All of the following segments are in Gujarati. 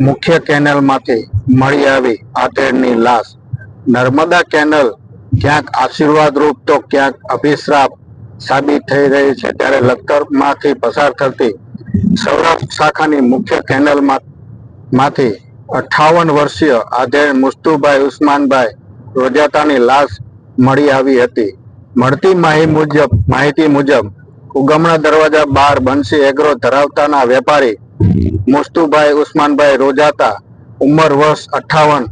મુખ્ય કેનલમાંથી મળી આવી આતેડની લાશ. નર્મદા કેનલ ક્યાંક આશીર્વાદ રૂપ તો ક્યાંક અભિશ્રાપ સાબિત થઈ રહી છે ત્યારે લખતરમાંથી પસાર થતી સૌરાષ્ટ્ર શાખાની મુખ્ય કેનલમાં માંથી અઠાવન વર્ષીય આધેડ મુસ્તુભાઈ ઉસ્માનભાઈ રોજાતાની લાશ મળી આવી હતી. મળતી માહિતી મુજબ માહિતી મુજબ, ઉગમણા દરવાજા બહાર બંસી એગ્રો ધરાવતાના વેપારી મુસ્તુભાઈ ઉસ્માનભાઈ રોજાતા, ઉંમર વર્ષ અઠાવન,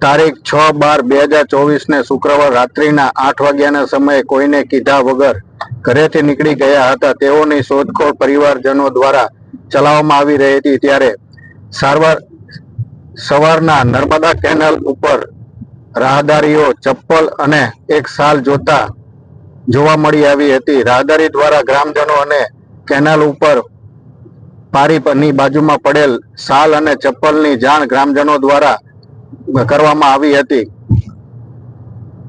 તારીખ છ બાર બે હજાર ચોવીસને શુક્રવાર રાત્રિના આઠ વાગ્યાના સમયે કોઈને કીધા વગર ઘરેથી નીકળી ગયા હતા. તેઓની શોધખોળ પરિવારજનો દ્વારા ચલાવવામાં આવી રહી હતી. ત્યારે સારવાર, સવારના નર્મદા કેનલ ઉપર રાહદારીઓ ચપ્પલ અને એક સાલ જોતા જોવા મળી આવી હતી. રાહદારી દ્વારા ગ્રામજનો અને કેનાલ ઉપર પારી પરની બાજુમાં પડેલ સાલ અને ચપ્પલની જાણ ગ્રામજનો દ્વારા કરવામાં આવી હતી.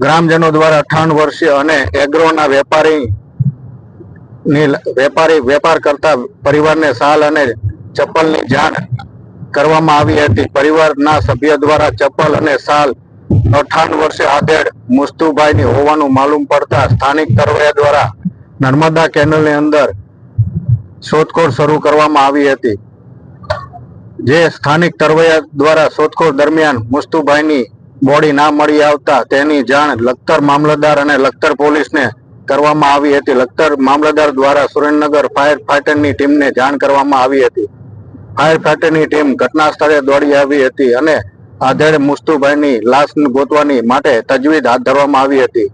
ગ્રામજનો દ્વારા અઠાવન વર્ષીય અને એગ્રોના વેપારી વેપારી, વેપાર કરતા પરિવારને સાલ અને ચપ્પલની જાણ કરવામાં આવી હતી. પરિવારના સભ્ય દ્વારા ચપ્પલ અને સાલ અઠાવન વર્ષે આધેડ મુસ્તુભાઈની હોવાનું માલુમ પડતા સ્થાનિક તરવૈયા દ્વારા નર્મદા કેનલની અંદર શોધખોળ શરૂ કરવામાં આવી હતી. જે સ્થાનિક તરવૈયા દ્વારા શોધખોળ દરમિયાન મુસ્તુભાઈની બોડી ના મળી આવતા તેની જાણ લખતર મામલતદાર અને લખતર પોલીસને કરવામાં આવી હતી. લખતર મામલતદાર દ્વારા સુરેન્દ્રનગર ફાયર ફાઈટરની ટીમને જાણ કરવામાં આવી હતી. ફાયર ફાઈટરની ટીમ ઘટના સ્થળે દોડી આવી હતી અને આધારે મુસ્તુભાઈની લાશ ગોતવાની માટે તજવીજ હાથ ધરવામાં આવી હતી.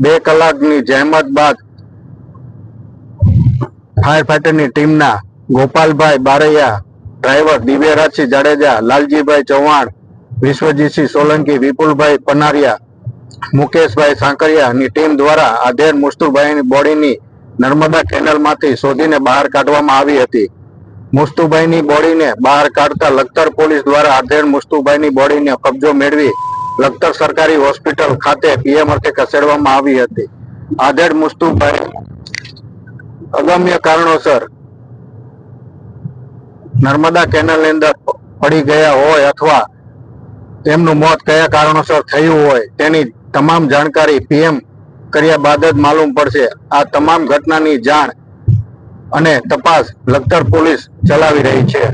બે કલાકની જહેમત બાદ ફાયર ફાઈટરની ટીમના ગોપાલભાઈ બારૈયા, ડ્રાઈવર દિવ્યરાજસિંહ જાડેજા, લાલજીભાઈ ચૌહાણ, વિશ્વજીતસિંહ સોલંકી, વિપુલભાઈ પનારિયા, મુકેશભાઈ સાંકરિયાની ટીમ દ્વારા આધેર મુસ્તુભાઈની બોડીની નર્મદા કેનલમાંથી શોધીને બહાર કાઢવામાં આવી હતી. મુસ્તુભાઈની બોડીને બહાર કાઢતા લખતર પોલીસ દ્વારા આધેડ મુસ્તુભાઈની બોડીને કબજો મેળવી લખતર સરકારી હોસ્પિટલ ખાતે પીએમ અર્થે ખસેડવામાં આવી હતી. આધેડ મુસ્તુભાઈ અગમ્ય કારણોસર નર્મદા કેનલની અંદર પડી ગયા હોય અથવા તેમનું મોત કયા કારણોસર થયું હોય તેની તમામ જાણકારી પીએમ કર્યા બાદ જ માલુમ પડશે. આ તમામ ઘટનાની જાણ અને તપાસ લખતર પોલીસ ચલાવી રહી છે.